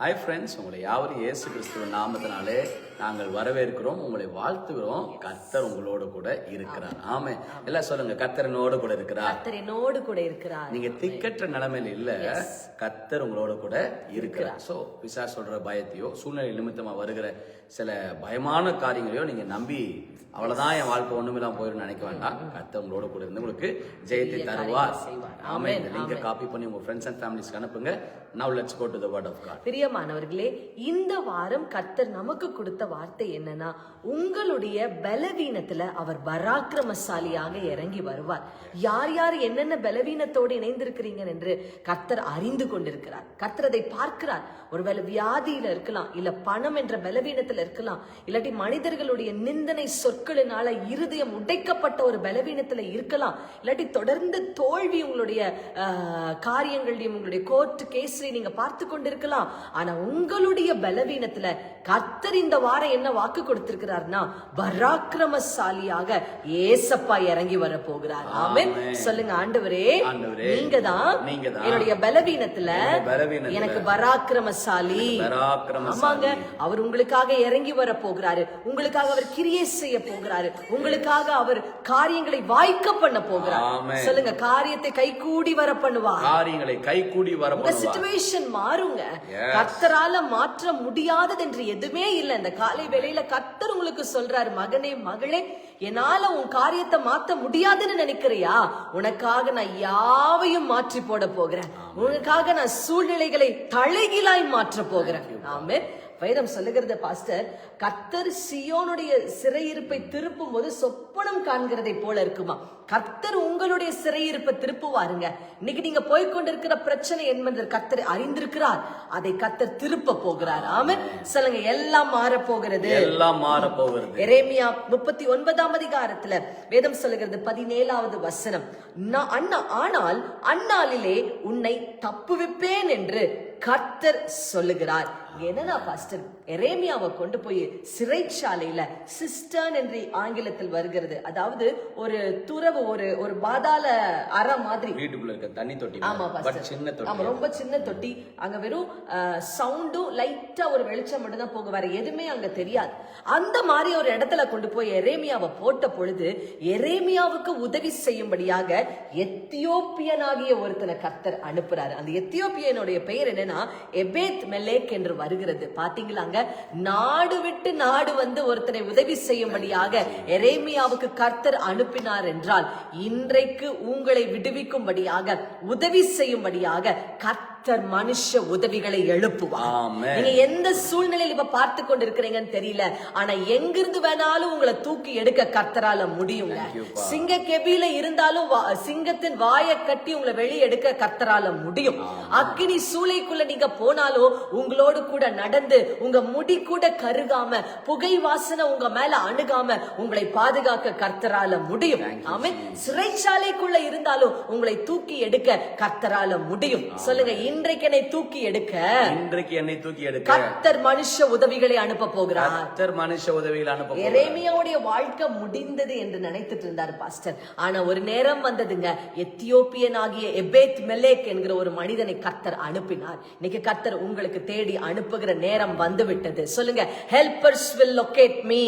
Hi friends உங்களை யாவரும் இயேசு கிறிஸ்துவ நாமத்தினாலே நாங்கள் வரவேற்கிறோம் உங்களை வாழ்த்துகிறோம். கர்த்தர் உங்களோடு கூட இருக்கிறார். ஆமே எல்லாம் சொல்லுங்க கர்த்தர் என்னோடு கூட இருக்கிறார். கர்த்தர் என்னோடு கூட இருக்கிறார். நீங்க திக்கற்ற நிலைமையில இல்ல கர்த்தர் உங்களோட கூட இருக்கிறார். சோ பிசா சொல்ற பயத்தையோ சூழ்நிலை நிமித்தமா வருகிற சில பயமான காரியங்களையோ நீங்க நம்பி அவ்வளவுதான் என் வாழ்க்கை ஒண்ணுமில்லாம போயிடும் நினைக்க வேண்டாம். கர்த்தர் உங்களோட கூட இருந்து உங்களுக்கு ஜெயத்தை தருவார். செய்வார். ஆமே இந்த லிங்கை காப்பி பண்ணி உங்க ஃப்ரெண்ட்ஸ் அண்ட் ஃபேமிலிஸ்க்கு அனுப்புங்க. Now let's go to the word of God பிரியமானவர்களே இந்த வாரம் கர்த்தர் நமக்கு கொடுத்த வார்த்தை என்னன்னா உங்களுடைய பலவீனத்துல அவர் பராக்கிரமசாலியாக இறங்கி வருவார். யார் யார் என்னென்ன பலவீனத்தோடு இணைந்திருக்கிறீங்க என்று கர்த்தர் அறிந்து கொண்டிருக்கிறார். கர்த்தர் அதை பார்க்கிறார். ஒருவேளை வியாதியில இருக்கலாம் இல்ல பணம் என்ற பலவீனத்துல இருக்கலாம். இல்லாட்டி மனிதர்களுடைய நிந்தனை சொற்களினால இருதயம் உடைக்கப்பட்ட ஒரு பலவீனத்துல இருக்கலாம். இல்லாட்டி தொடர்ந்து தோல்வி உங்களுடைய காரியங்களையும் உங்களுடைய கோர்ட் கேஸ்ல நீங்க பார்த்து கொண்டிருக்கலாம். ஆனா உங்களுடைய பலவீனத்துல கர்த்தர் இந்த வாரம் என்ன வாக்கு கொடுத்திருக்கிறார்னா பராக்கிரமசாலியாக ஏசப்பா இறங்கி வர போகிறார் ஆமென். சொல்லுங்க ஆண்டவரே. நீங்க தான் என்னுடைய பலவீனத்துல எனக்கு பராக்கிரமசாலி. ஆமாங்க. அவர் உங்களுக்காக இறங்கி வர போகிறாரு. உங்களுக்காக அவர் கிரியை செய்ய போகிறாரு. உங்களுக்காக அவர் காரியங்களை வாய்க்க பண்ண போகிறார். சொல்லுங்க காரியத்தை கைகூடி வர பண்ணுவார் காரியங்களை கைகூடி வர உங்க சிச்சுவேஷன் மாறுங்க. Yes. கர்த்தரால மாற்ற முடியாதது என்று எதுவுமே இல்ல. இந்த காலை வேளையில கர்த்தர் உங்களுக்கு சொல்றாரு மகனே மகளே என்னால உன் காரியத்தை மாத்த முடியாதுன்னு நினைக்கிறியா? உனக்காக நான் யாவையும் மாற்றி போட போகிறேன். உனக்காக நான் சூழ்நிலைகளை தலைகீழாய் மாற்ற போகிறேன். ஆமே வேதம் சொல்லுகிறது பாஸ்டர் கர்த்தர் சியோனுடைய சிறையிருப்பை திருப்பும் போது சொப்பனம் காண்கிறதை போல இருக்குமா? கர்த்தர் உங்களுடைய சிறையிருப்பை திருப்புவாருங்க. இன்னைக்கு நீங்க போய்க்கொண்டிருக்கிற பிரச்சனை என்பது கர்த்தர் அறிந்திருக்கிறார். அதை கர்த்தர் திருப்ப போகிறார். ஆமென். சொல்லுங்க எல்லாம் மாற போகிறது. எல்லாம் மாற போகிறது. எரேமியா முப்பத்தி ஒன்பதாம் அதிகாரத்துல வேதம் சொல்லுகிறது பதினேழாவது வசனம். நான் அண்ணா ஆனால் அந்நாளிலே உன்னை தப்புவிப்பேன் என்று கர்த்தர் சொல்லுகிறார். எதை நான் ஃபஸ்ட்டு எரேமியாவை கொண்டு போய் சிறைச்சாலையில சிஸ்டர்ன் என்று ஆங்கிலத்தில் வருகிறது. அதாவது ஒரு துறவு ஒரு ஒரு பாதாள அறை மாதிரி. வீட்டுக்குள்ள இருக்க தண்ணி தொட்டி ஆமா சின்ன ஆமா தொட்டி ரொம்ப சின்ன தொட்டி. அங்க வெறும் சவுண்டும் லைட்டா ஒரு வெளிச்சம் மட்டும் தான் போக வேற எதுவுமே அங்க தெரியாது. அந்த மாதிரி ஒரு இடத்துல கொண்டு போய் எரேமியாவை போட்ட பொழுது எரேமியாவுக்கு உதவி செய்யும்படியாக எத்தியோப்பியனாகிய ஒருத்தனை கர்த்தர் அனுப்புறாரு. அந்த எத்தியோப்பியனுடைய பெயர் என்னன்னா எபேத் மெலேக் என்று வருகிறது. நாடு விட்டு நாடு வந்து ஒருத்தனை உதவி செய்யும்படியாக எரேமியாவுக்கு கர்த்தர் அனுப்பினார் என்றால் இன்றைக்கு உங்களை விடுவிக்கும்படியாக உதவி செய்யும்படியாக கர்த்தர் மனுஷ உதவிகளை எழுப்புவார். நீங்க எந்த சூழ்நிலையில இப்ப பார்த்து கொண்டு இருக்கிறீங்கன்னு தெரியல. ஆனா எங்கிருந்து வேணாலும் உங்களை தூக்கி எடுக்க கர்த்தரால முடியுங்க. சிங்க கெபியில இருந்தாலும் சிங்கத்தின் வாயை கட்டி உங்களை வெளியே எடுக்க கர்த்தரால முடியும். அக்கினி சூளைக்குள்ள நீங்க போனாலும் உங்களோடு கூட நடந்து உங்க முடி கூட கருகாம புகை வாசனை உங்க மேல அணுகாம உங்களை பாதுகாக்க கர்த்தரால முடியும். ஆமென். சிறைச்சாலைக்குள்ள இருந்தாலும் உங்களை தூக்கி எடுக்க கர்த்தரால முடியும். சொல்லுங்க இன்றைக்கு என்னை தூக்கி எடுக்க இன்றைக்கு என்னை தூக்கி எடுக்க கர்த்தர் மனுஷ உதவிகளை அனுப்ப போகிறார். கர்த்தர் மனுஷ உதவிகள் அனுப்ப போகிறார். எரேமியாவுடைய வாழ்க்கை முடிந்தது என்று நினைத்துட்டு இருந்தார் பாஸ்டர். ஆனா ஒரு நேரம் வந்ததுங்க. எத்தியோப்பியன் ஆகிய எபேத் மெலேக் என்கிற ஒரு மனிதனை கர்த்தர் அனுப்பினார். இன்னைக்கு கர்த்தர் உங்களுக்கு தேடி அனுப்புகிற நேரம் வந்து விட்டது சொல்லுங்க helpers will locate me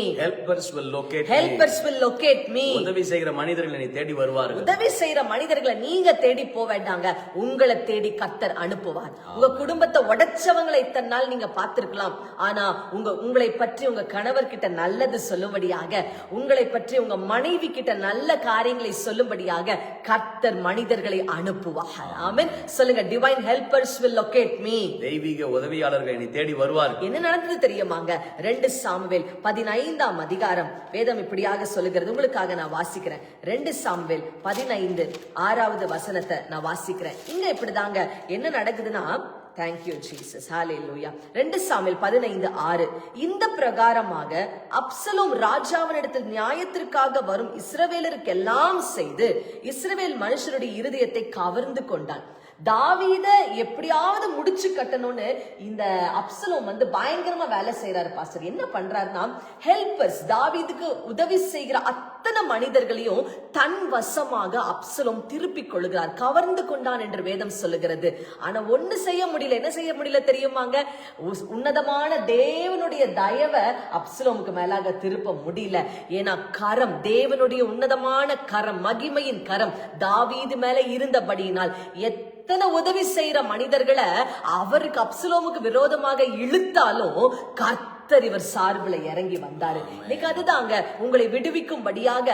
will locate me. Helpers will locate me உதவி செய்கிற மனிதர்கள் தேடி வருவார்கள் உதவி செய்யற மனிதர்களை நீங்க தேடி போக வேண்டாங்க உங்களை தேடி கர்த்தர் அனுப்புவார். உங்க குடும்பத்தை உடைச்சவங்களை இத்தனை நாள் நீங்க பார்த்திருக்கலாம். ஆனா உங்க உங்களை பற்றி உங்க கணவர் கிட்ட நல்லது சொல்லும்படியாக உங்களை பற்றி உங்க மனைவி கிட்ட நல்ல காரியங்களை சொல்லும்படியாக கர்த்தர் மனிதர்களை அனுப்புவார். ஆமென். சொல்லுங்க divine helpers will locate me தெய்வீக உதவியாளர்கள் என்னை தேடி வருவார்கள். என்ன நடந்தது தெரியுமாங்க? ரெண்டு சாமுவேல் பதினைந்தாம் அதிகாரம். வேதம் இப்படியாக சொல்லுகிறது. உங்களுக்காக நான் வாசிக்கிறேன். ரெண்டு சாமுவேல் பதினைந்து ஆறாவது வசனத்தை நான் வாசிக்கிறேன். இங்க இப்படிதாங்க. என்ன நடக்குதுன்னா தேங்க்யூ ஜீசஸ் ஹalleluya ரெண்டு சாமியில் பதினைந்து ஆறு. இந்த பிரகாரமாக அப்சலோம் ராஜாவினிடத்தில் நியாயத்திற்காக வரும் இஸ்ரவேலருக்கெல்லாம் செய்து இஸ்ரவேல் மனுஷருடைய இருதயத்தை கவர்ந்து கொண்டான். தாவீத எப்படியாவது முடிச்சு கட்டணும்னு இந்த அப்சலோம் வந்து பயங்கரமா வேலை செய்யறாரு பாஸ்டர். என்ன பண்றாருன்னா ஹெல்பர்ஸ் தாவீதுக்கு உதவி செய்கிற அத்தனை மனிதர்களையும் தன் வசமாக அப்சலோம் திருப்பிக் கொள்கிறார். கவர்ந்து கொண்டான் என்று வேதம் சொல்லுகிறது. ஆனா ஒண்ணு செய்ய முடியல. என்ன செய்ய முடியல தெரியுமாங்க? உஸ்- உன்னதமான தேவனுடைய தயவை அப்சலோமுக்கு மேலாக திருப்ப முடியல. ஏன்னா கரம் தேவனுடைய உன்னதமான கரம் மகிமையின் கரம் தாவீது மேல இருந்தபடியினால் எத் எத்தனை உதவி செய்யற மனிதர்களை அவருக்கு அப்சலோமுக்கு விரோதமாக இழுத்தாலும் கர்த்தர் இவர் சார்புல இறங்கி வந்தாரு. இன்னைக்கு அதுதாங்க. உங்களை விடுவிக்கும்படியாக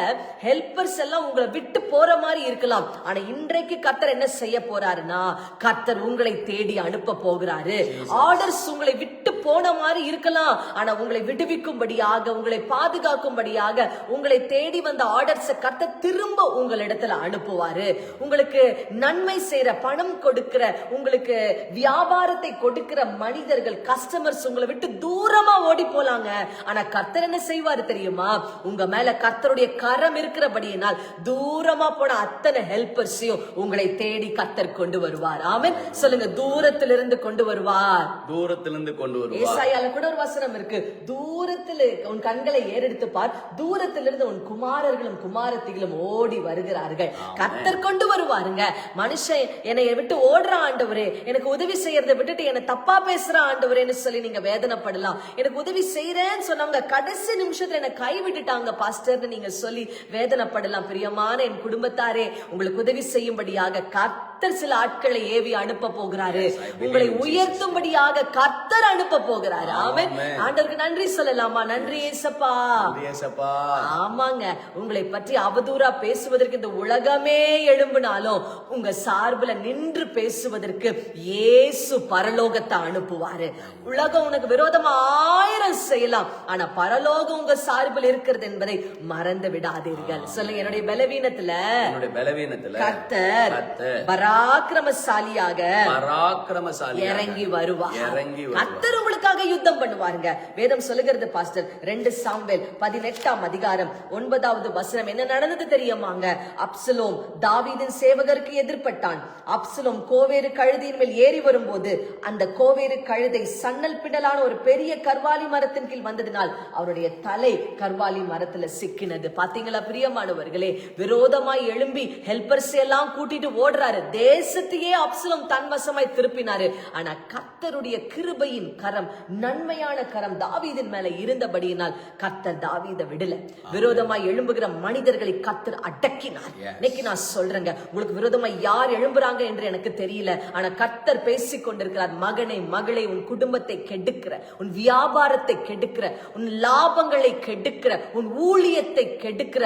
ஹெல்பர்ஸ் எல்லாம் உங்களை விட்டு போற மாதிரி இருக்கலாம். ஆனா இன்றைக்கு கர்த்தர் என்ன செய்ய போறாருன்னா கர்த்தர் உங்களை தேடி அனுப்ப போகிறாரு. ஆர்டர்ஸ் உங்களை விட்டு போன மாதிரி இருக்கலாம். ஆனா உங்களை விடுவிக்கும்படியாக உங்களை பாதுகாக்கும்படியாக உங்களை தேடி வந்த ஆர்டர்ஸ் கத்த திரும்ப உங்களிடத்துல அனுப்புவாரு. உங்களுக்கு நன்மை செய்யற பணம் கொடுக்கிற உங்களுக்கு வியாபாரத்தை கொடுக்கிற மனிதர்கள் கஸ்டமர்ஸ் உங்களை விட்டு தூரமா ஓடி போலாங்க. ஆனா கர்த்தர் என்ன செய்வாரு தெரியுமா? உங்க மேல கர்த்தருடைய கரம் இருக்கிறபடியினால் தூரமா போன அத்தனை ஹெல்பர்ஸையும் உங்களை தேடி கர்த்தர் கொண்டு வருவார். ஆமன். சொல்லுங்க தூரத்திலிருந்து கொண்டு வருவார். தூரத்திலிருந்து கொண்டு வருவார். ஏசாயால கூட ஒரு வசனம் இருக்கு. தூரத்தில் உன் கண்களை ஏறெடுத்து பார் தூரத்திலிருந்து உன் குமாரர்களும் குமாரத்திகளும் ஓடி வருகிறார்கள். கர்த்தர் கொண்டு வருவாருங்க. மனுஷன் என்னை விட்டு ஓடுற ஆண்டவரே எனக்கு உதவி செய்யறதை விட்டுட்டு என்ன தப்பா பேசுற ஆண்டவரேன்னு சொல்லி நீங்க வேதனைப்படலாம். எனக்கு உதவி செய்யறேன்னு சொன்னவங்க கடைசி நிமிஷத்துல என்ன கைவிட்டுட்டாங்க பாஸ்டர்னு நீங்க சொல்லி வேதனைப்படலாம். பிரியமான என் குடும்பத்தாரே உங்களுக்கு உதவி செய்யும்படியாக கர்த்தர் சில ஆட்களை ஏவி அனுப்ப போகிறாரு. உங்களை உயர்த்தும்படியாக கர்த்தர் அனுப்ப போகிறாரு. ஆமென். ஆண்டவருக்கு நன்றி சொல்லலாமா? நன்றி ஏசப்பா. ஏசப்பா. ஆமாங்க. உங்களை பற்றி அவதூறா பேசுவதற்கு இந்த உலகமே எழும்பினாலும் உங்க சார்புல நின்று பேசுவதற்கு இயேசு பரலோகத்தை அனுப்புவாரு. உலகம் உனக்கு விரோதமா ஆயிரம் செய்யலாம். ஆனா பரலோகம் உங்க சார்பில் இருக்கிறது என்பதை மறந்து விடாதீர்கள். சொல்லுங்க என்னுடைய பலவீனத்துல என்னுடைய பலவீனத்துல கர்த்தர் கர்த்தர் பராக்கிரமசாலியாக பராக்கிரமசாலி இறங்கி வருவார். இறங்கி. கர்த்தர் உங்களுக்காக யுத்தம் பண்ணுவாருங்க. வேதம் சொல்லுகிறது பாஸ்டர் ரெண்டு சாம்பேல் பதினெட்டாம் அதிகாரம் ஒன்பதாவது வசனம். என்ன நடந்தது தெரியுமாங்க? அப்சலோம் தாவீதின் சேவகருக்கு எதிர்ப்பட்டான் அப்சலோம் கோவேறு கழுதியின் மேல் ஏறி வரும்போது அந்த கோவேறு கழுதை சன்னல் பிடலான ஒரு பெரிய கர்வாலி மரத்தின் கீழ் வந்ததினால் அவருடைய தலை கர்வாலி மரத்துல சிக்கினது. பாத்தீங்களா பிரியமானவர்களே? விரோதமாய் எழும்பி ஹெல்பர்ஸ் எல்லாம் கூட்டிட்டு ஓடுறாரு. தேசத்தையே அப்சலோம் தன் வசமாய் திருப்பினாரு. ஆனா கர்த்தருடைய கிருபையின் கரம் நன்மையான கரம் தாவீதின் மேல இருந்தபடியினால் கர்த்தர் தாவீதை விடல. விரோதமாய் எழும்புகிற மனிதர்களை கர்த்தர் அடக்கினார். இன்னைக்கு நான் சொல்றேங்க உங்களுக்கு விரோதமாய் யார் எழும்புறாங்க என்று எனக்கு தெரியல. ஆனா கர்த்தர் பேசிக் கொண்டிருக்கிறார் மகனை மகளை உன் குடும்பத்தை கெடுக்கிற உன் வியாபாரத்தை கெடுக்கிற உன் லாபங்களை கெடுக்கிற உன் ஊழியத்தை கெடுக்கிற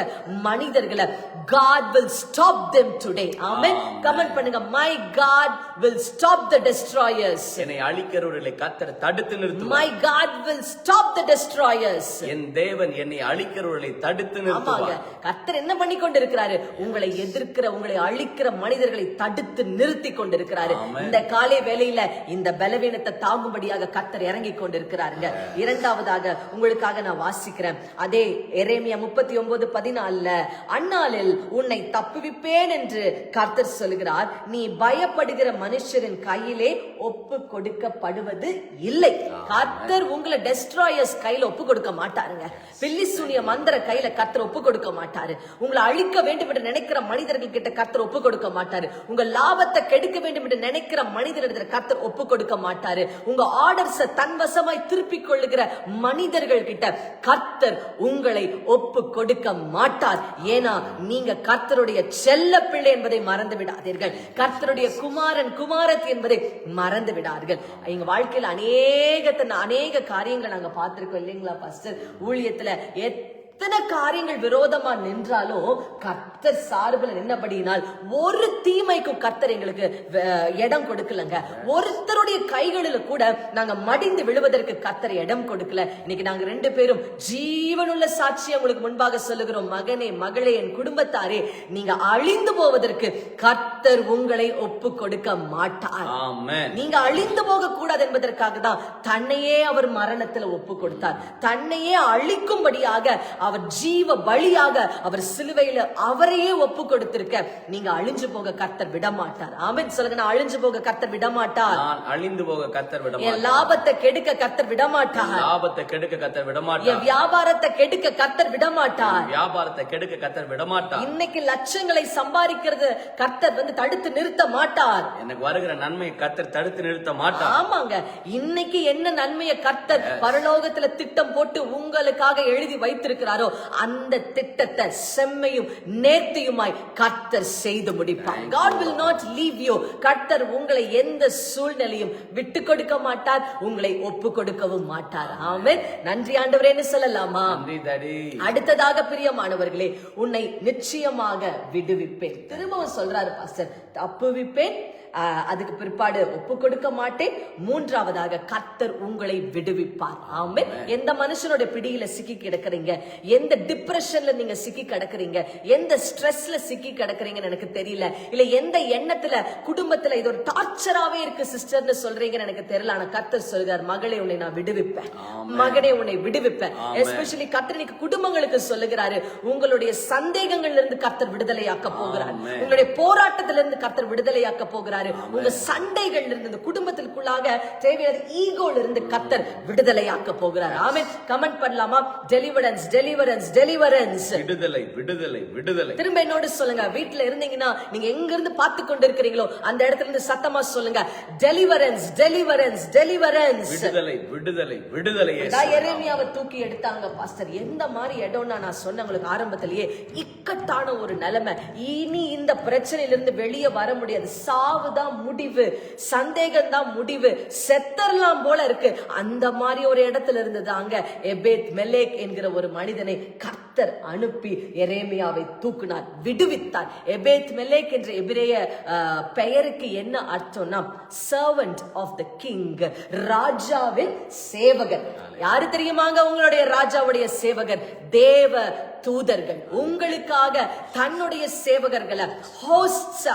மனிதர்களை God will stop them today. Amen comment பண்ணுங்க. My God will stop the destroyers. என்னை அழிக்கிறவர்களை கத்தர் தடுத்து நிறுத்துவார். My God will stop the destroyers. என் தேவன் என்னை அழிக்கிறவர்களை தடுத்து நிறுத்துவார். கர்த்தர் என்ன பண்ணி கொண்டிருக்கிறாரு உங்களை எதிர்க்கிற உங்களை அழிக்கிற மனிதர்களை தடுத்து நிறுத்தி கொண்டிருக்கிறாரு. இந்த காலை வேளையில இந்த பலவீனத்தை தாங்கும்படியாக கர்த்தர் இறங்கி கொண்டிருக்கிறாருங்க. இரண்டாவதாக உங்களுக்காக நான் வாசிக்கிறேன். அதே எரேமியா முப்பத்தி ஒன்பது பதினாலுல அந்நாளில் உன்னை தப்புவிப்பேன் என்று கர்த்தர் சொல்கிறார் நீ பயப்படுகிற மனுஷரின் கையிலே ஒப்பு கொடுக்கப்படுவது இல்லை கர்த்தர் உங்களை டெஸ்ட்ராயர்ஸ் கையில ஒப்பு கொடுக்க மாட்டாருங்க. பில்லி சூனிய மந்திர கையில கர்த்தர் ஒப்பு கொடுக்க மாட்டாரு. உங்களை அழிக்க வேண்டும் என்று நினைக்கிற மனிதர்கள் கிட்ட கர்த்தர் ஒப்பு கொடுக்க மாட்டாரு. உங்க லாபத்தை கெடுக்க வேண்டும் என்று நினைக்கிற மனிதர்களிடத்தில் கர்த்தர் ஒப்பு கொடுக்க மாட்டாரு. உங்க ஆர்டர்ஸ தன்வசமாய் திருப்பிக் கொள்ளுகிற மனிதர்கள் கிட்ட கர்த்தர் உங்களை ஒப்பு கொடுக்க மாட்டார். ஏன்னா நீங்க கர்த்தருடைய செல்ல பிள்ளை என்பதை மறந்து விடாதீர்கள் கர்த்தருடைய குமாரன் குமாரத் என்பதை மறந்து விடார்கள் எங்க வாழ்க்கையில் அநேகத்தை அநேக காரியங்கள் நாங்க பார்த்திருக்கோம் இல்லைங்களா பாஸ்டர் ஊழியத்துல எத்தனை காரியங்கள் விரோதமா நின்றாலும் கர்த்தர் சார்பில் நின்னபடியினால் ஒரு தீமைக்கும் கர்த்தர் எங்களுக்கு இடம் கொடுக்கலங்க. ஒருத்தருடைய கைகளில கூட நாங்க மடிந்து விழுவதற்கு கர்த்தர் இடம் கொடுக்கல. இன்னைக்கு நாங்க ரெண்டு பேரும் ஜீவனுள்ள சாட்சி உங்களுக்கு முன்பாக சொல்லுகிறோம். மகனே மகளே என் குடும்பத்தாரே நீங்க அழிந்து போவதற்கு கர்த்தர் உங்களை ஒப்பு கொடுக்க மாட்டார். நீங்க அழிந்து போக கூடாது என்பதற்காக தான் தன்னையே அவர் மரணத்துல ஒப்பு கொடுத்தார். தன்னையே அழிக்கும்படியாக அவர் ஜீவ பலியாக அவர் சிலுவையில அவரையே ஒப்பு கொடுத்திருக்க. நீங்க அழிஞ்சு போக கர்த்தர் விட மாட்டார் ஆமென். சொல்லுங்க நான் அழிஞ்சு போக கர்த்தர் விட மாட்டார் நான் அழிந்து போக கத்தர் விட என் லாபத்தை கெடுக்க கர்த்தர் விட மாட்டார் லாபத்தை கெடுக்க கத்தர் விட என் மாட்டார் வியாபாரத்தை கெடுக்க கர்த்தர் விட மாட்டார் வியாபாரத்தை கெடுக்க கத்தர் விட மாட்டார் இன்னைக்கு லட்சங்களை சம்பாதிக்கிறது கர்த்தர் வந்து தடுத்து நிறுத்த மாட்டார். எனக்கு வருகிற நன்மை கத்தர் தடுத்து நிறுத்த மாட்டார். ஆமாங்க. இன்னைக்கு என்ன நன்மையை கர்த்தர் பரலோகத்துல திட்டம் போட்டு உங்களுக்காக எழுதி வைத்திருக்கிறாரோ? அந்த திட்டத்தை செம்மையும் நேர்த்தியுமாய் கர்த்தர் செய்து முடிப்பார். God will not leave you. கர்த்தர் உங்களை எந்த சூழ்நிலையும் விட்டு கொடுக்க மாட்டார் உங்களை ஒப்பு கொடுக்கவும் மாட்டார். ஆமென். நன்றி ஆண்டவரேன்னு சொல்லலாமா? அடுத்ததாக பிரியமானவர்களே உன்னை நிச்சயமாக விடுவிப்பேன். திரும்பவும் சொல்றாரு பாஸ்டர் தப்புவிப்பேன் அதுக்கு பிற்பாடு ஒப்பு கொடுக்க மாட்டேன். மூன்றாவதாக கர்த்தர் உங்களை விடுவிப்பார். ஆமே எந்த மனுஷனோட பிடியில சிக்கி கிடக்குறீங்க? எந்த டிப்ரெஷன்ல நீங்க சிக்கி கிடக்குறீங்க? எந்த ஸ்ட்ரெஸ்ல சிக்கி கிடக்குறீங்கன்னு எனக்கு தெரியல. இல்ல எந்த எண்ணத்துல குடும்பத்துல இது ஒரு டார்ச்சராவே இருக்கு சிஸ்டர்னு சொல்றீங்கன்னு எனக்கு தெரியல. ஆனா கர்த்தர் சொல்கிறார் மகளே உன்னை நான் விடுவிப்பேன். மகனே உன்னை விடுவிப்பேன். எஸ்பெஷலி கர்த்தர் இன்னைக்கு குடும்பங்களுக்கு சொல்லுகிறாரு உங்களுடைய சந்தேகங்கள்ல இருந்து கர்த்தர் விடுதலையாக்க போகிறார். உங்களுடைய போராட்டத்திலிருந்து கர்த்தர் விடுதலையாக்க போகிறாரு. உங்க சண்டைகள்ல இருந்து இந்த குடும்பத்திற்குள்ளாக தேவையான ஈகோல இருந்து கர்த்தர் விடுதலையாக்க போகிறார். ஆமென். கமெண்ட் பண்ணலாமா? டெலிவரன்ஸ் டெலிவரன்ஸ் டெலிவரன்ஸ் விடுதலை விடுதலை விடுதலை. திரும்ப என்னோட சொல்லுங்க. வீட்ல இருந்தீங்கன்னா நீங்க எங்க இருந்து பார்த்து கொண்டு இருக்கிறீங்களோ அந்த இடத்துல இருந்து சத்தமா சொல்லுங்க. டெலிவரன்ஸ் டெலிவரன்ஸ் டெலிவரன்ஸ் விடுதலை விடுதலை விடுதலை எரேமியாவை தூக்கி எடுத்தாங்க பாஸ்டர். எந்த மாதிரி இடம்னா நான் சொன்ன உங்களுக்கு ஆரம்பத்திலேயே இக்கட்டான ஒரு நிலைமை. இனி இந்த பிரச்சனையில இருந்து வெளியே வர முடியாது. சாவுதான் முடிவு. சந்தேகம் தான் முடிவு. செத்தரலாம் போல இருக்கு. அந்த மாதிரி ஒரு இடத்துல இருந்ததாங்க எபேத் மெலேக் என்கிற ஒரு மனிதனை கர்த்தர் அனுப்பி எரேமியாவை தூக்குனார் விடுவித்தார். எபேத் மெலேக் என்ற எபிரேய பெயருக்கு என்ன அர்த்தம்னா சர்வன்ட் ஆஃப் த கிங் ராஜாவின் சேவகர். யாரு தெரியுமாங்க உங்களுடைய ராஜாவுடைய சேவகர்? தேவ தூதர்கள் உங்களுக்காக தன்னுடைய சேவகர்களை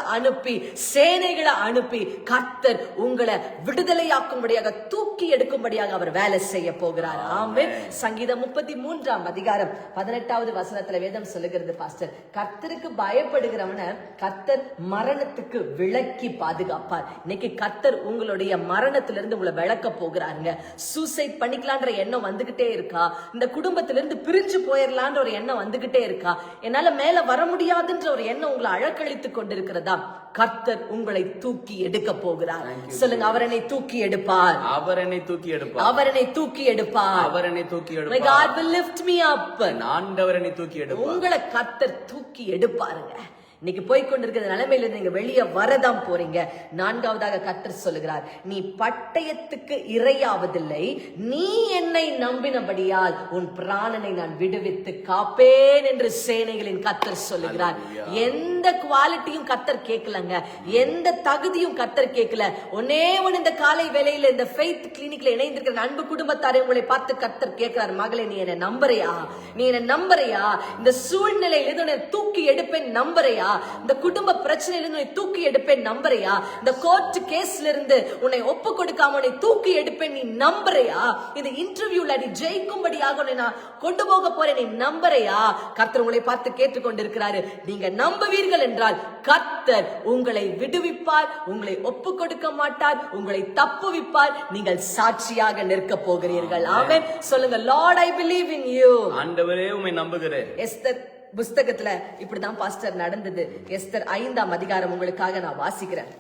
அனுப்பி சேனைகளை அனுப்பி கர்த்தர் உங்களை விடுதலையாக்கும்படியாக தூக்கி எடுக்கும்படியாக அவர் வேலை செய்ய போகிறார். ஆமென். சங்கீதம் முப்பத்தி மூன்றாம் அதிகாரம் பதினெட்டாவது வசனத்துல வேதம் சொல்லுகிறது பாஸ்டர். கர்த்தருக்கு பயப்படுகிறவன கர்த்தர் மரணத்துக்கு விலக்கி பாதுகாப்பார். இன்னைக்கு கர்த்தர் உங்களுடைய மரணத்திலிருந்து உங்களை விளக்க போகிறாருங்க. சூசைட் பண்ணிக்கலான்ற எண்ணம் வந்துகிட்டே இருக்கா? இந்த குடும்பத்திலிருந்து பிரிஞ்சு போயிடலான்ற ஒரு எண்ணம் வந்துகிட்டே இருக்கா? என்னால மேல வர முடியாதுன்ற ஒரு எண்ணம் உங்களை அழக்கழித்து கொண்டிருக்கிறதா? கர்த்தர் உங்களை தூக்கி எடுக்க போகிறார். சொல்லுங்க அவர் என்னை தூக்கி எடுப்பார். அவர் என்னை தூக்கி எடுப்பார். அவர் என்னை தூக்கி எடுப்பார். அவர் என்னை தூக்கி My எடுப்பார். God will lift me up. ஆண்டவர் என்னை தூக்கி எடுப்பார். உங்களை கர்த்தர் தூக்கி எடுப்பாருங்க. இன்னைக்கு போய் கொண்டிருக்கிற நிலைமையில இருந்து நீங்க வெளியே வரதான் போறீங்க. நான்காவதாக கர்த்தர் சொல்லுகிறார் நீ பட்டயத்துக்கு இரையாவதில்லை. நீ என்னை நம்பினபடியால் உன் பிராணனை நான் விடுவித்து காப்பேன் என்று சேனைகளின் கர்த்தர் சொல்லுகிறார். எந்த குவாலிட்டியும் கர்த்தர் கேட்கலங்க. எந்த தகுதியும் கர்த்தர் கேட்கல. ஒன்னே ஒன்னு இந்த காலை வேளையில இந்த ஃபெய்த் கிளினிக்ல இணைந்திருக்கிற அன்பு குடும்பத்தாரே உங்களை பார்த்து கர்த்தர் கேட்கிறார் மகளே நீ என்ன நம்புறியா? நீ என்ன நம்புறியா? இந்த சூழ்நிலையில இருந்து உன்னை தூக்கி எடுப்பேன் நம்புறியா? இந்த குடும்ப பிரச்சனையில இருந்து தூக்கி எடுப்பேன் நம்புறியா? இந்த கோர்ட் கேஸ்ல இருந்து உன்னை ஒப்பு கொடுக்காம உன்னை தூக்கி எடுப்பேன் நீ நம்புறியா? இந்த இன்டர்வியூல நீ ஜெயிக்கும்படியாக நான் கொண்டு போக போறேன் நீ நம்புறியா? கர்த்தர் உங்களை பார்த்து கேட்டுக்கொண்டிருக்கிறாரு. நீங்க நம்புவீர்கள் என்றால் கர்த்தர் உங்களை விடுவிப்பார் உங்களை ஒப்பு கொடுக்க மாட்டார் உங்களை தப்புவிப்பார் நீங்கள் சாட்சியாக நிற்க போகிறீர்கள். ஆமென். சொல்லுங்க Lord I believe in you ஆண்டவரே உம்மை நம்புகிறேன். எஸ்தர் புஸ்தகத்துல இப்படிதான் பாஸ்டர் நடந்தது. எஸ்தர் ஐந்தாம் அதிகாரம் உங்களுக்காக நான் வாசிக்கிறேன்.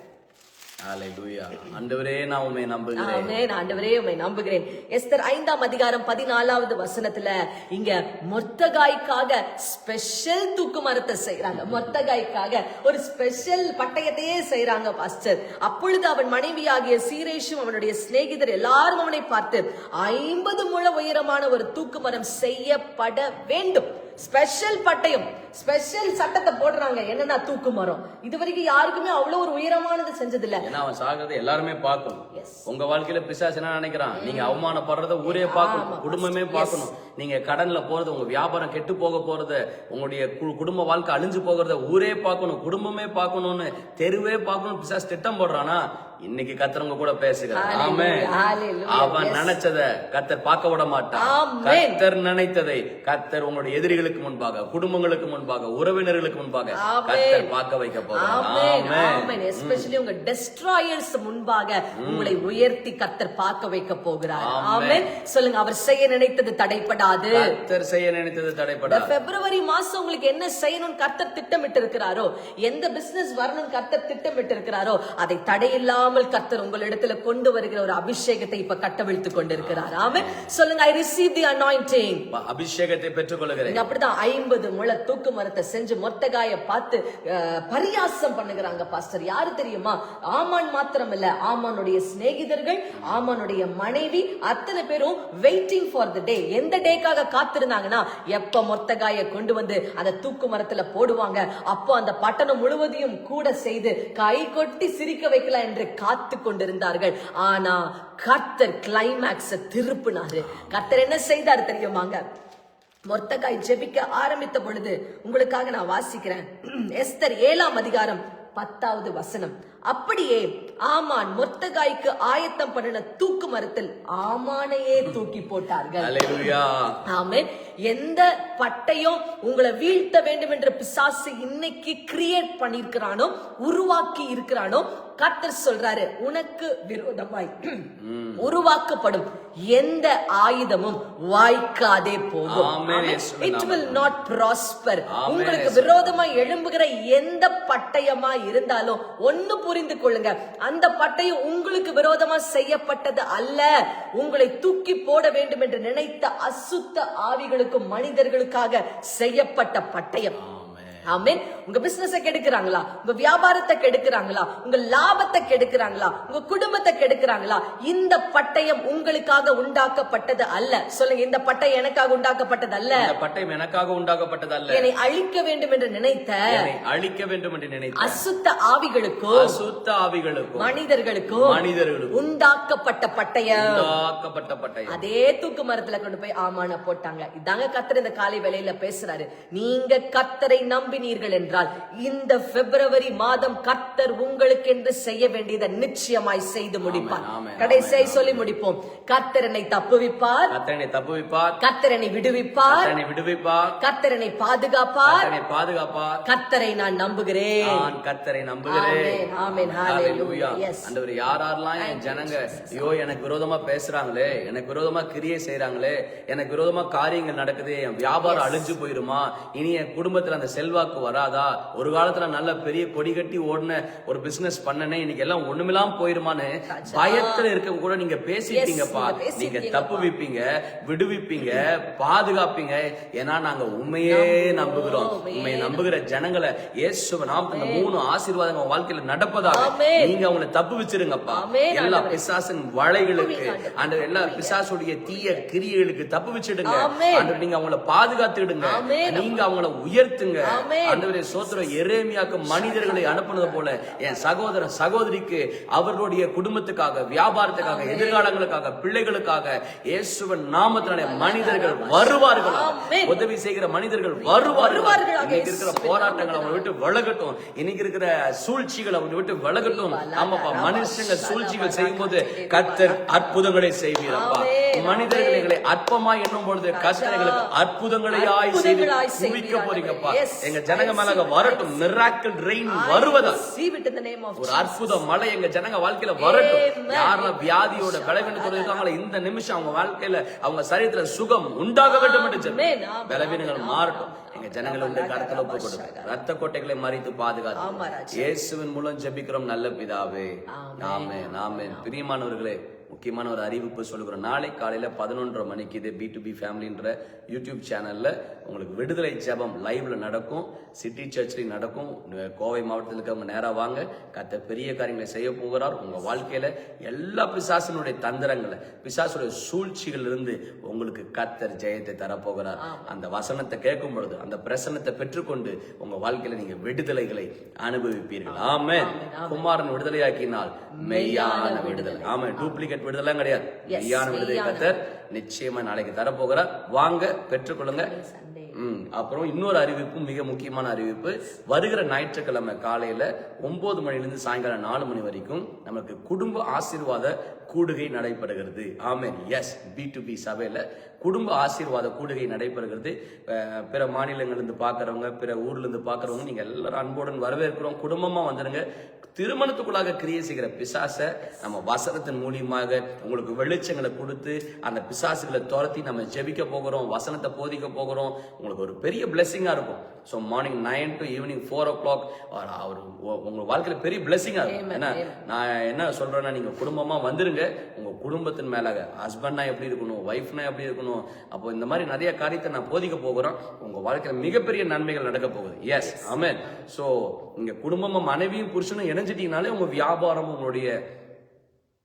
ஆண்டவரே நான் உம்மை நம்புகிறேன். ஆண்டவரே உம்மை நம்புகிறேன். எஸ்தர் ஐந்தாம் அதிகாரம் பதினாலாவது வசனத்துல இங்க மொத்தகாய்க்காக ஸ்பெஷல் தூக்கு மரத்தை செய்யறாங்க மொத்தகாய்க்காக ஒரு ஸ்பெஷல் பட்டயத்தையே செய்யறாங்க பாஸ்டர். அப்பொழுது அவன் மனைவியாகிய சீரேஷும் அவனுடைய சிநேகிதர் எல்லாரும் அவனை பார்த்து ஐம்பது முழ உயரமான ஒரு தூக்கு மரம் செய்யப்பட வேண்டும். ஸ்பெஷல் பட்டயம் ஸ்பெஷல் சட்டத்தை போடுறாங்க. என்னன்னா தூக்கு மரம். இது வரைக்கும் யாருக்குமே அவ்வளவு ஒரு உயரமானது செஞ்சதில்ல. ஏன்னா அவன் சாகிறதை எல்லாருமே பார்க்கணும். உங்க வாழ்க்கையில பிசாசு என்ன நினைக்கிறான்? நீங்க அவமானப்படுறத ஊரே பார்க்கணும். குடும்பமே பார்க்கணும். நீங்க கடன்ல போறது உங்க வியாபாரம் கெட்டு போக போறது உங்களுடைய குடும்ப வாழ்க்கை அழிஞ்சு போகிறத ஊரே பார்க்கணும். குடும்பமே பார்க்கணும்னு தெருவே பார்க்கணும் பிசாசு திட்டம் போடுறானா? இன்னைக்கு கத்தரவங்க கூட பேசுகிறார். ஆமே அவன். நினைச்சத கத்தர் பார்க்க விட மாட்டான். கத்தர் நினைத்ததை கத்தர் உங்களுடைய எதிரிகளுக்கு முன்பாக குடும்பங்களுக்கு முன்பாக உறவினர்களுக்கு முன்பாக. கத்தர் பார்க்க வைக்க. ஆமென். எஸ்பெஷலி உங்க டெஸ்ட்ராயர்ஸ் முன்பாக உங்களை உயர்த்தி கத்தர் பார்க்க வைக்க போகிறார். ஆமென். சொல்லுங்க அவர் செய்ய நினைத்தது தடைப்படாது. கத்தர் செய்ய நினைத்தது தடைப்படாது. பிப்ரவரி மாசம் உங்களுக்கு என்ன செய்யணும் கர்த்தர் திட்டமிட்டு இருக்கிறாரோ எந்த பிசினஸ் வரணும் கர்த்தர் திட்டமிட்டு இருக்கிறாரோ அதை தடையில்லாமல் கர்த்தர் உங்களிடத்துல கொண்டு வருகிற ஒரு அபிஷேகத்தை இப்ப கட்டவிழ்த்து கொண்டிருக்கிறார். ஆமென். சொல்லுங்க ஐ ரிசீவ் தி அனாயிண்டிங் அபிஷேகத்தை பெற்றுக் கொள்கிறேன் நீங்க அப்படிதான் ஐம்பது முளை தூக்கு மரத்தை செஞ்சு மொத்தகாய பார்த்து பரியாசம் பண்ணுகிறாங்க பாஸ்டர். யாரு தெரியுமா? ஆமான் மாத்திரம் இல்ல ஆமானுடைய சிநேகிதர்கள் ஆமானுடைய மனைவி அத்தனை பேரும் வெயிட்டிங் ஃபார் த டே எந்த டேக்காக காத்திருந்தாங்கன்னா எப்ப மொத்தகாய கொண்டு வந்து அந்த தூக்கு மரத்துல போடுவாங்க அப்போ அந்த பட்டணம் முழுவதையும் கூட செய்து கை கொட்டி சிரிக்க வைக்கலாம் என்று காத்து கொண்டிருந்தார்கள் ஆனா கர்த்தர் கிளைமேக்ஸ திருப்பினாரு. கர்த்தர் என்ன செய்தார் தெரியுமாங்க? மொர்த்தகாய் ஜெபிக்க ஆரம்பித்த பொழுது உங்களுக்காக நான் வாசிக்கிறேன். எஸ்தர் ஏழாம் அதிகாரம் பத்தாவது வசனம். அப்படியே ஆமான் மொர்த்தகாய்க்கு ஆயத்தம் பண்ணின தூக்கு மரத்தில் ஆமானையே தூக்கி போட்டார்கள். ஆமென். எந்த பட்டயம் உங்களை வீழ்த்த வேண்டும் என்ற பிசாசு இன்னைக்கு கிரியேட் பண்ணிருக்கிறானோ உருவாக்கி இருக்கிறானோ கர்த்தர் சொல்றாரு உனக்கு விரோதமாய் உருவாக்கப்படும் எந்த ஆயுதமும் வாய்க்காதே போகும் இயேசுவின் இட் வில் நாட் ப்ராஸ்பர் உங்களுக்கு விரோதமா எழும்புகிற எந்த பட்டயமா இருந்தாலும் ஒண்ணு புரிந்து கொள்ளுங்க. அந்த பட்டயம் உங்களுக்கு விரோதமா செய்யப்பட்டது அல்ல. உங்களை தூக்கி போட வேண்டும் என்று நினைத்த அசுத்த ஆவிகளுக்கும் மனிதர்களுக்காக செய்யப்பட்ட பட்டயம். ஆமென். உங்க பிசினஸ கெடுக்குறாங்களா? உங்க வியாபாரத்தை கெடுக்குறாங்களா? உங்க லாபத்தை கெடுக்குறாங்களா? உங்க குடும்பத்தை கெடுக்குறாங்களா? இந்த பட்டயம் உங்களுக்காக உண்டாக்கப்பட்டது அல்ல. சொல்லுங்க இந்த பட்டயம் எனக்காக உண்டாக்கப்பட்டது அல்ல. இந்த பட்டயம் எனக்காக உண்டாக்கப்பட்டது அல்ல. என்னை அழிக்க வேண்டும் என்று நினைத்த அழிக்க வேண்டும் என்று நினைத்த அசுத்த ஆவிகளுக்கும் அசுத்த ஆவிகளுக்கும் மனிதர்களுக்கும் மனிதர்களுக்கும் உண்டாக்கப்பட்ட பட்டயம். உண்டாக்கப்பட்ட பட்டயம். அதே தூக்கு மரத்துல கொண்டு போய் ஆமான போட்டாங்க. இதாங்க கத்தர் இந்த காலை வேளையில பேசுறாரு. நீங்க கத்தரை நம்பினீர்கள் என்றால் இந்த பிப்ரவரி மாதம் கத்தர் உங்களுக்கு என்று செய்ய வேண்டியதை நிச்சயமாய் செய்து முடிப்பார். கடைசியாய் சொல்லி முடிப்போம். கத்தர் என்னை தப்புவிப்பார். கத்தனை தப்புவிப்பார். கத்தர் என்னை விடுவிப்பார். கத்தனை விடுவிப்பார். கத்தர் என்னை பாதுகாப்பார். கத்தனை பாதுகாப்பார். கத்தரை நான் நம்புகிறேன். நான் கத்தரை நம்புகிறேன். ஆமென். Yes. ஆண்டவர் யார் யாரெல்லாம் என் ஜனங்க? ஐயோ எனக்கு விரோதமா பேசுறாங்களே. எனக்கு விரோதமா கிரியை செய்றாங்களே. எனக்கு விரோதமா காரியங்கள் நடக்குது. என் வியாபாரம் அழிஞ்சு போயிருமா? இனி என் குடும்பத்துல அந்த செல்வாக்கு வராதா? ஒரு காலத்துல நல்ல பெரிய கொடி கட்டி ஓடின ஒரு பிசினஸ் பண்ணனே இன்னைக்கு எல்லாம் ஒண்ணுமில்லாம போயிருமான்னு பயத்துல இருக்க கூட நீங்க பேசிட்டீங்கப்பா. நீங்க தப்பு வைப்பீங்க விடுவிப்பீங்க பாதுகாப்பீங்க. ஏன்னா நாங்க உண்மையே நம்புகிறோம். உண்மையை நம்புகிற ஜனங்களை இயேசுவ நாம் இந்த மூணு ஆசீர்வாதங்கள் உங்க வாழ்க்கையில நடப்பதாக. நீங்க அவங்களை தப்பு வச்சிருங்கப்பா. எல்லா. பிசாசின் வலைகளுக்கு. அந்த எல்லா பிசாசுடைய தீய கிரியைகளுக்கு தப்பு வச்சிடுங்க. நீங்க அவங்கள பாதுகாத்துடுங்க. நீங்க அவங்கள உயர்த்துங்க. ஆண்டவரே சோத்திரம் எரேமியாக்கு மனிதர்களை அனுப்புனது போல என் சகோதரன் சகோதரிக்கு அவர்களுடைய குடும்பத்துக்காக வியாபாரத்துக்காக எதிர்காலங்களுக்காக பிள்ளைகளுக்காக இயேசுவன் நாமத்தினாலே மனிதர்கள் வருவார்கள். உதவி செய்கிற மனிதர்கள் வருவார்கள். இன்னைக்கு இருக்கிற போராட்டங்கள் அவங்க விட்டு விலகட்டும். இன்னைக்கு இருக்கிற சூழ்ச்சிகள் அவங்க விட்டு விலகட்டும். ஆமாப்பா மனுஷங்க சூழ்ச்சிகள் செய்யும் போது கத்தர் அற்புதங்களை செய்வீரப்பா. மனிதர்கள் எங்களை அற்பமா எண்ணும் பொழுது கத்தர் எங்களுக்கு அற்புதங்களையாய் செய்து அற்புதங்களாய் குவிக்க. போறீங்கப்பா. எங்க ஜனங்க மேல வரட்டும். மிராக்கிள் ரெயின் வருவதா? ஒரு அற்புத மழை எங்க ஜனங்க வாழ்க்கையில வரட்டும். யாரெல்லாம் வியாதியோட பலவீனத்தோட இருக்காங்களோ இந்த நிமிஷம் அவங்க வாழ்க்கையில அவங்க சரீரத்துல சுகம் உண்டாக வேண்டும் என்று. பலவீனங்கள் மாறட்டும். எங்க ஜனங்களை உங்க கருத்துல ஒப்பு கொடுங்க. ரத்த கோட்டைகளை மறித்து பாதுகாத்து. இயேசுவின் மூலம் ஜெபிக்கிறோம் நல்ல பிதாவே. ஆமென் ஆமென். பிரியமானவர்களே முக்கியமான ஒரு அறிவிப்பு சொல்லுகிறோம். நாளை காலையில பதினொன்றரை மணிக்கு இது பி டு பி ஃபேமிலின்ற யூடியூப் சேனல்ல உங்களுக்கு விடுதலை ஜெபம் லைவ்ல நடக்கும். சிட்டி சர்ச்லையும் நடக்கும். கோவை மாவட்டத்தில் இருக்கவங்க நேரா வாங்க. கத்த பெரிய காரியங்களை செய்ய போகிறார். உங்க வாழ்க்கையில எல்லா பிசாசனுடைய தந்திரங்களை பிசாசுடைய சூழ்ச்சிகள் இருந்து உங்களுக்கு கத்தர் ஜெயத்தை தரப்போகிறார். அந்த வசனத்தை கேட்கும் பொழுது அந்த பிரசனத்தை பெற்றுக்கொண்டு உங்க வாழ்க்கையில நீங்க விடுதலைகளை அனுபவிப்பீர்கள். ஆமென். குமாரன் விடுதலையாக்கினால் மெய்யான விடுதலை. ஆமென். டூப்ளிகேட் விடுதலாம் கிடையாது. மெய்யான விடுதலை. கத்தர் நிச்சயமா நாளைக்கு தரப்போகிறார் வாங்க பெற்றுக்கொள்ளுங்க. அப்புறம் இன்னொரு அறிவிப்பு மிக முக்கியமான அறிவிப்பு. வருகிற ஞாயிற்றுக்கிழமை காலையில ஒன்பது மணிலிருந்து சாயங்காலம் நாலு மணி வரைக்கும் நமக்கு குடும்ப ஆசீர்வாத கூடுகை நடைபெறுகிறது. Amen. S P to P சபையில குடும்ப ஆசீர்வாத கூடுகை நடைபெறுகிறது. பிற மாநிலங்கள்ல இருந்து பார்க்கறவங்க பிற ஊர்ல இருந்து பார்க்கறவங்க நீங்க எல்லாரும் அன்புடன் வரவேற்கிறோம். குடும்பமா வந்துருங்க. திருமணத்துக்குள்ளாக கிரியை செய்கிற பிசாச நம்ம வசனத்தின் மூலியமாக உங்களுக்கு வெளிச்சங்களை கொடுத்து அந்த பிசாசுகளை துரத்தி நம்ம ஜெபிக்க போகிறோம் வசனத்தை போதிக்க போகிறோம். உங்களுக்கு ஒரு பெரிய பிளெஸிங்கா இருக்கும். So morning nine to evening four o'clock ஒரு உங்க வாழ்க்கையில பெரிய பிளெஸிங்கா இருக்கும். ஏன்னா. நான் என்ன சொல்றேன்னா நீங்க குடும்பமா வந்துருங்க. உங்க குடும்பத்தின் மேல ஹஸ்பண்ட்னா எப்படி இருக்கணும் ஒய்ஃப்னா எப்படி இருக்கணும் அப்போ இந்த மாதிரி நிறைய காரியத்தை நான் போதிக்க போகிறோம். உங்க வாழ்க்கையில மிகப்பெரிய நன்மைகள் நடக்க போகுது. எஸ் ஆமென் சோ இங்க குடும்பமா மனைவியும் புருஷனும் இணைஞ்சிட்டீங்கனாலே உங்க வியாபாரம் உங்களுடைய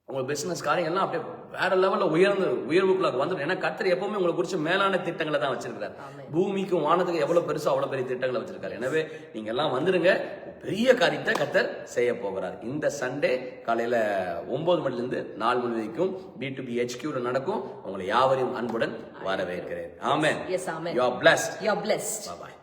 உங்க பிசினஸ் காரியம் எல்லாம் அப்படியே வேற லெவல்ல உயர்ந்து உயர்வுக்குள்ள வந்துடும். ஏன்னா கர்த்தர் எப்பவுமே உங்களை குறிச்சு மேலான திட்டங்களை தான் வச்சிருக்காரு பூமிக்கும் வானத்துக்கும் எவ்வளவு பெருசா அவ்வளவு பெரிய திட்டங்களை வச்சிருக்காரு. எனவே நீங்க எல்லாம் வந்துருங்க. பெரிய காரியத்தை கர்த்தர் செய்ய போகிறார். இந்த சண்டே காலையில ஒன்பது மணில இருந்து நாலு மணி வரைக்கும் பி டு பி ஹெச்கியூல நடக்கும். உங்களை யாவரையும் அன்புடன் வரவேற்கிறேன். Amen. You are blessed You're blessed. Bye